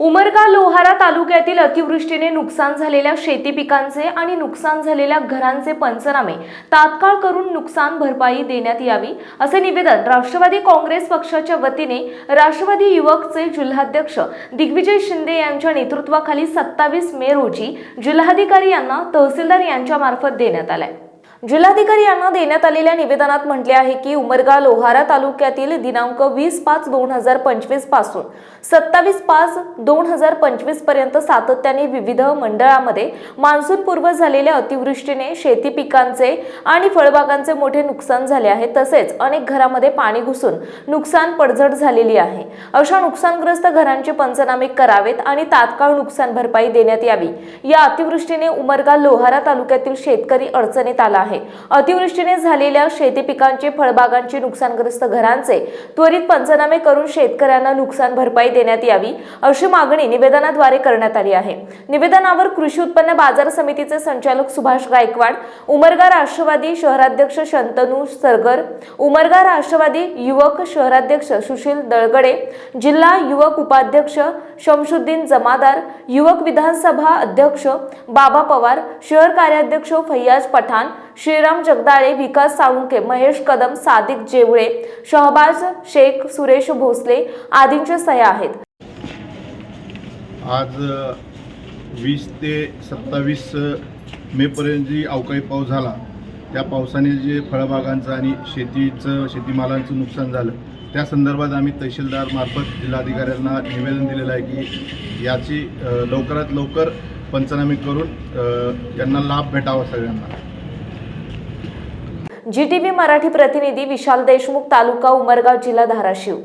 उमरगा लोहारा तालुक्यातील अतिवृष्टीने नुकसान झालेल्या शेती पिकांचे आणि नुकसान झालेल्या घरांचे पंचनामे तात्काळ करून नुकसान भरपाई देण्यात यावी असे निवेदन राष्ट्रवादी काँग्रेस पक्षाच्या वतीने राष्ट्रवादी युवकचे जिल्हाध्यक्ष दिग्विजय शिंदे यांच्या नेतृत्वाखाली सत्तावीस मे रोजी जिल्हाधिकारी यांना तहसीलदार यांच्या मार्फत देण्यात आलाय. जिल्हाधिकारी यांना देण्यात आलेल्या निवेदनात म्हटले आहे की उमरगा लोहारा तालुक्यातील दिनांक वीस पाच दोन हजार पंचवीसपासून सत्तावीस पाच दोन हजार पंचवीसपर्यंत सातत्याने विविध मंडळामध्ये मान्सूनपूर्व झालेल्या अतिवृष्टीने शेती पिकांचे आणि फळबागांचे मोठे नुकसान झाले आहे. तसेच अनेक घरामध्ये पाणी घुसून नुकसान पडझड झालेली आहे. अशा नुकसानग्रस्त घरांचे पंचनामे करावेत आणि तात्काळ नुकसान भरपाई देण्यात यावी. या अतिवृष्टीने उमरगा लोहारा तालुक्यातील शेतकरी अडचणीत आला आहे. अतिवृष्टीने झालेल्या शेती पिकांचे फळबागांचे नुकसानग्रस्त घरांचे त्वरित पंचनामे करून शेतकऱ्यांना नुकसान भरपाई देण्यात यावी अशी मागणी निवेदनाद्वारे करण्यात आली आहे. निवेदनावर कृषी उत्पन्न बाजार समितीचे संचालक सुभाष गायकवाड उमरगा राष्ट्रवादी शहराध्यक्ष शंतनू सरगर उमरगा राष्ट्रवादी युवक शहराध्यक्ष सुशील दळगडे जिल्हा युवक उपाध्यक्ष शमशुद्दीन जमादार युवक विधानसभा अध्यक्ष बाबा पवार शहर कार्याध्यक्ष फैयाज पठाण श्रीराम जगदाळे विकास साळुंके महेश कदम सादिक जेवळे शहबाज शेख सुरेश भोसले आदींच्या सह्या आहेत. आज वीस ते सत्तावीस मेपर्यंत जी अवकाळी पाऊस झाला त्या पावसाने जे फळबागांचं आणि शेतीचं शेतीमालांचं नुकसान झालं त्या संदर्भात आम्ही तहसीलदारमार्फत जिल्हाधिकाऱ्यांना निवेदन दिलेलं आहे की याची लवकरात लवकर पंचनामे करून त्यांना लाभ भेटावा सगळ्यांना. जी टी व्ही मराठी प्रतिनिधी विशाल देशमुख तालुका उमरगाव जिल्हा धाराशिव.